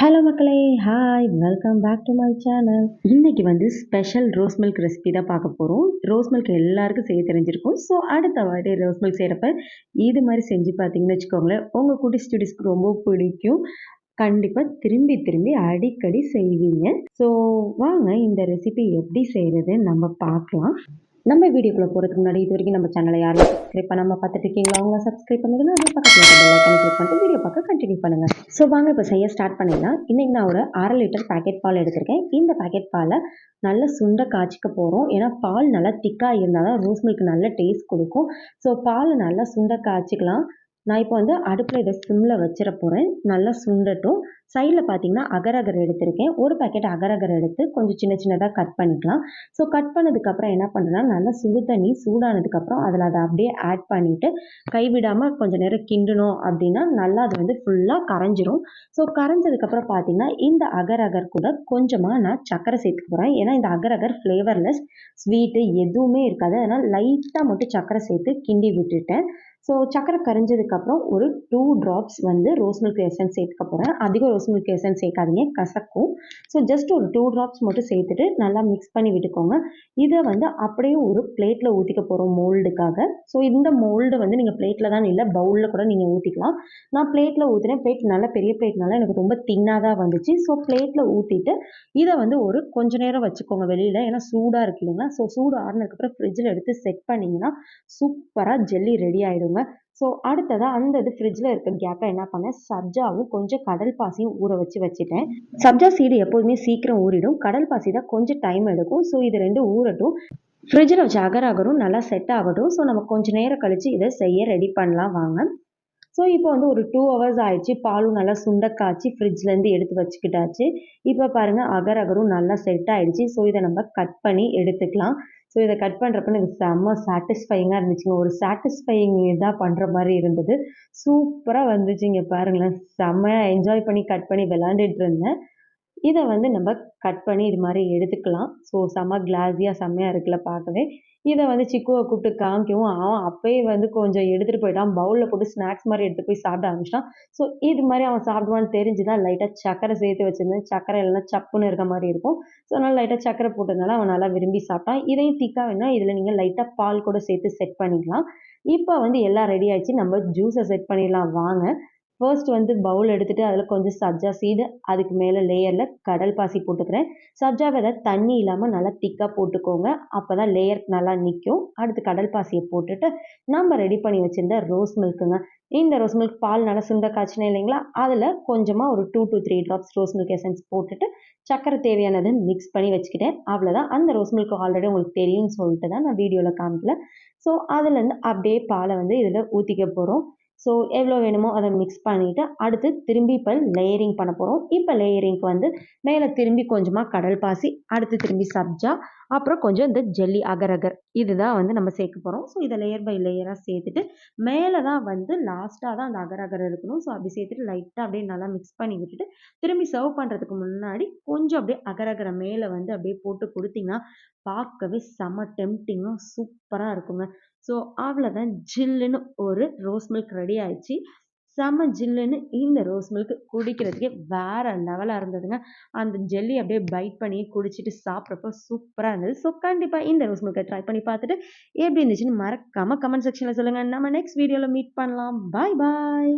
Hello மக்களே hi welcome back to my channel இன்னைக்கு வந்து ஸ்பெஷல் ரோஸ் மில்க் ரெசிபி தான் பார்க்க போகிறோம் ரோஸ் மில்க் எல்லாருக்கும் செய்ய தெரிஞ்சிருக்கும். ஸோ அடுத்த வாட்டி ரோஸ் மில்க் செய்கிறப்ப இது மாதிரி செஞ்சு பார்த்தீங்கன்னு வச்சுக்கோங்களேன் உங்கள் குட்டி ஸ்டூடிஸ்க்கு ரொம்ப பிடிக்கும். கண்டிப்பாக திரும்பி திரும்பி அடிக்கடி செய்வீங்க. ஸோ வாங்க இந்த ரெசிபி எப்படி செய்கிறது நம்ம பார்க்கலாம். நம்ம வீடியோக்குள்ளே போகிறதுக்கு முன்னாடி இது வரைக்கும் நம்ம சேனலை யாரும் சப்ஸ்கிரைப் பண்ணாமல் பார்த்துட்டு இருக்கீங்களா? அவங்க சப்ஸ்கிரைப் பண்ணுங்க அதே பக்கத்தில் இருக்க பெல் கிளிக் பண்ணிட்டு வீடியோ பார்க்க கண்டினியூ பண்ணுங்கள் ஸோ வாங்க இப்போ செய்ய ஸ்டார்ட் பண்ணிடலாம். இன்றைக்கி நான் ஒரு அரை லிட்டர் பேக்கெட் பால் எடுத்திருக்கேன். இந்த பேக்கெட் பாலை நல்லா சுண்ட காய்ச்சிக்க போகிறோம் ஏன்னா பால் நல்லா திக்காக இருந்தால் தான் ரோஸ் மில்க் நல்ல டேஸ்ட் கொடுக்கும். ஸோ பால் நல்லா சுண்ட காய்ச்சிக்கலாம். நான் இப்போ வந்து அடுப்பில் இதை சிம்மில் வச்சிட போகிறேன் நல்லா சுண்டட்டும். சைடில் பார்த்தீங்கன்னா அகரகர் எடுத்திருக்கேன். ஒரு பேக்கெட் அகரகர் எடுத்து கொஞ்சம் சின்ன சின்னதாக கட் பண்ணிக்கலாம். ஸோ கட் பண்ணதுக்கப்புறம் என்ன பண்ணுறேன்னா நல்லா சுடு தண்ணி சூடானதுக்கப்புறம் அதில் அதை அப்படியே ஆட் பண்ணிவிட்டு கைவிடாமல் கொஞ்சம் நேரம் கிண்டணும் அப்படின்னா நல்லா அது வந்து ஃபுல்லாக கரைஞ்சிரும். ஸோ கரைஞ்சதுக்கப்புறம் பார்த்தீங்கன்னா இந்த அகரகர் அகர் கூட கொஞ்சமாக நான் சக்கரை சேர்த்துக்க போகிறேன் ஏன்னா இந்த அகரகர் அகர் ஃப்ளேவர்லெஸ் ஸ்வீட்டு எதுவுமே இருக்காது. அதனால் லைட்டாக மட்டும் சக்கரை சேர்த்து கிண்டி விட்டுட்டேன். ஸோ சக்கரை கரைஞ்சதுக்கப்புறம் ஒரு டூ ட்ராப்ஸ் வந்து ரோஸ் மில்க் எசன்ஸ் சேர்த்துக்க போகிறேன் அதிகம் ரோஸ் மில்க் எசன்ஸ் சேர்க்காதீங்க கசக்கும். ஸோ ஜஸ்ட் ஒரு டூ ட்ராப்ஸ் மட்டும் சேர்த்துட்டு நல்லா மிக்ஸ் பண்ணி விட்டுக்கோங்க. இதை வந்து அப்படியே ஒரு பிளேட்டில் ஊற்றிக்க போகிறோம் மோல்டுக்காக ஸோ இந்த மோல்டு வந்து நீங்கள் பிளேட்டில் தான் இல்லை பவுலில் கூட நீங்கள் ஊற்றிக்கலாம் நான் பிளேட்டில் ஊற்றினேன் பிளேட் நல்லா பெரிய பிளேட்னால எனக்கு ரொம்ப தின்னாக தான் வந்துச்சு. ஸோ பிளேட்டில் ஊற்றிட்டு இதை வந்து ஒரு கொஞ்ச நேரம் வச்சுக்கோங்க வெளியில். ஏன்னா சூடாக இருக்கு இல்லைங்களா? ஸோ சூடு ஆறுனதுக்கப்புறம் ஃப்ரிட்ஜில் எடுத்து செட் பண்ணிங்கன்னா சூப்பராக ஜெல்லி ரெடி ஆகிடுங்க ஸோ அடுத்ததாக அந்த இது ஃப்ரிட்ஜில் இருக்க கேப்பை என்ன பண்ணேன்? சப்ஜாவும் கொஞ்சம் கடல் பாசியும் ஊற வச்சு வச்சுட்டேன். சப்ஜா சீடு எப்போதுமே சீக்கிரம் ஊறிடும். கடல் பாசி தான் கொஞ்சம் டைம் எடுக்கும். ஸோ இது ரெண்டும் ஊறட்டும். ஃப்ரிட்ஜில் வச்சு அகராகரும் நல்லா செட் ஆகட்டும். ஸோ நம்ம கொஞ்சம் நேரம் கழித்து இதை செய்ய ரெடி பண்ணலாம். வாங்க. ஸோ இப்போ வந்து ஒரு டூ ஹவர்ஸ் ஆயிடுச்சு. பாலும் நல்லா சுண்ட காய்ச்சி ஃப்ரிட்ஜ்லேருந்து எடுத்து வச்சுக்கிட்டாச்சு. இப்போ பாருங்கள் அகர் அகரும் நல்லா செட் ஆயிடுச்சு. ஸோ இதை நம்ம கட் பண்ணி எடுத்துக்கலாம். ஸோ இதை கட் பண்ணுறப்ப எனக்கு செம்ம சாட்டிஸ்ஃபைங்காக இருந்துச்சுங்க. ஒரு சாட்டிஸ்ஃபையிங் இதாக பண்ணுற மாதிரி இருந்தது. சூப்பராக வந்துச்சுங்க பாருங்களேன். செம்மையாக என்ஜாய் பண்ணி கட் பண்ணி விளாண்டுட்டு இருந்தேன். இதை வந்து நம்ம கட் பண்ணி இது மாதிரி எடுத்துக்கலாம். ஸோ செம்ம கிளாஸியாக செம்மையாக இருக்குல்ல பார்க்கவே. இதை வந்து சிக்குவை கூப்பிட்டு காமிக்கவும் அவன் அப்பயே வந்து கொஞ்சம் எடுத்துகிட்டு போயிட்டான். பவுலில் போட்டு ஸ்நாக்ஸ் மாதிரி எடுத்து போய் சாப்பிட ஆரம்பிச்சிட்டான். ஸோ இது மாதிரி அவன் சாப்பிடுவான்னு தெரிஞ்சு தான் லைட்டாக சக்கரை சேர்த்து வச்சுருந்தேன். சக்கரை இல்லைனா சப்புன்னு இருக்க மாதிரி இருக்கும். ஸோ அதனால் லைட்டாக சக்கரை போட்டதுனால அவன் நல்லா விரும்பி சாப்பிட்டான். இதையும் திக்கா வேணால் இதில் நீங்கள் லைட்டாக பால் கூட சேர்த்து செட் பண்ணிக்கலாம். இப்போ வந்து எல்லாம் ரெடி ஆயிடுச்சு. நம்ம ஜூஸை செட் பண்ணிடலாம். வாங்க. ஃபர்ஸ்ட் வந்து பவுல் எடுத்துகிட்டு அதில் கொஞ்சம் சப்ஜா சீடு அதுக்கு மேலே லேயரில் கடல் பாசி போட்டுக்கிறேன். சப்ஜா விதை தண்ணி இல்லாமல் நல்லா திக்காக போட்டுக்கோங்க. அப்போ தான் லேயர் நல்லா நிற்கும் அடுத்து கடல் பாசியை போட்டுட்டு நம்ம ரெடி பண்ணி வச்சுருந்த ரோஸ் மில்க்குங்க இந்த ரோஸ் மில்க் பால் நல்லா சுண்ட காய்ச்சினே இல்லைங்களா? அதில் கொஞ்சமாக ஒரு two to three drops rose milk essence போட்டுட்டு சக்கரை தேவையானது மிக்ஸ் பண்ணி வச்சுக்கிட்டேன். அவ்வளோதான் அந்த ரோஸ் மில்க் ஆல்ரெடி உங்களுக்கு தெரியும்னு சொல்லிட்டு தான் நான் வீடியோவில் காமிக்கல. ஸோ அதுலேருந்து அப்படியே பாலை வந்து இதில் ஊற்றிக்க போகிறோம் ஸோ எவ்வளோ வேணுமோ அதை மிக்ஸ் பண்ணிவிட்டு அடுத்து திரும்பி இப்போ லேயரிங் பண்ண போகிறோம் இப்போ லேயரிங்க்கு வந்து மேலே திரும்பி கொஞ்சமாக கடல் பாசி அடுத்து திரும்பி சப்ஜா அப்புறம் கொஞ்சம் இந்த ஜெல்லி அகர் அகர் இதுதான் வந்து நம்ம சேர்க்க போகிறோம் ஸோ இதை லேயர் பை லேயராக சேர்த்துட்டு மேலே தான் வந்து லாஸ்ட்டாக தான் அந்த அகர் அகர் இருக்கணும். ஸோ அப்படி சேர்த்துட்டு லைட்டாக அப்படியே நல்லா மிக்ஸ் பண்ணி விட்டுட்டு திரும்பி சர்வ் பண்ணுறதுக்கு முன்னாடி கொஞ்சம் அப்படியே அகர் அகரை மேலே வந்து அப்படியே போட்டு கொடுத்தீங்கன்னா பார்க்கவே செம டெம்டிங்காக சூப்பராக இருக்குங்க. ஸோ அவ்வளோதான் ஜில்லுன்னு ஒரு ரோஸ் மில்க் ரெடி ஆயிடுச்சு. செம ஜில்லுன்னு இந்த ரோஸ் மில்க் குடிக்கிறதுக்கே வேற லெவலாக இருந்ததுங்க. அந்த ஜெல்லி அப்படியே பைட் பண்ணி குடிச்சிட்டு சாப்பிட்றப்போ சூப்பராக இருந்தது. ஸோ கண்டிப்பாக இந்த ரோஸ் மில்கை ட்ரை பண்ணி பார்த்துட்டு எப்படி இருந்துச்சுன்னு மறக்காமல் கமெண்ட் செக்ஷனில் சொல்லுங்கள் நம்ம நெக்ஸ்ட் வீடியோவில் மீட் பண்ணலாம். பாய் பாய்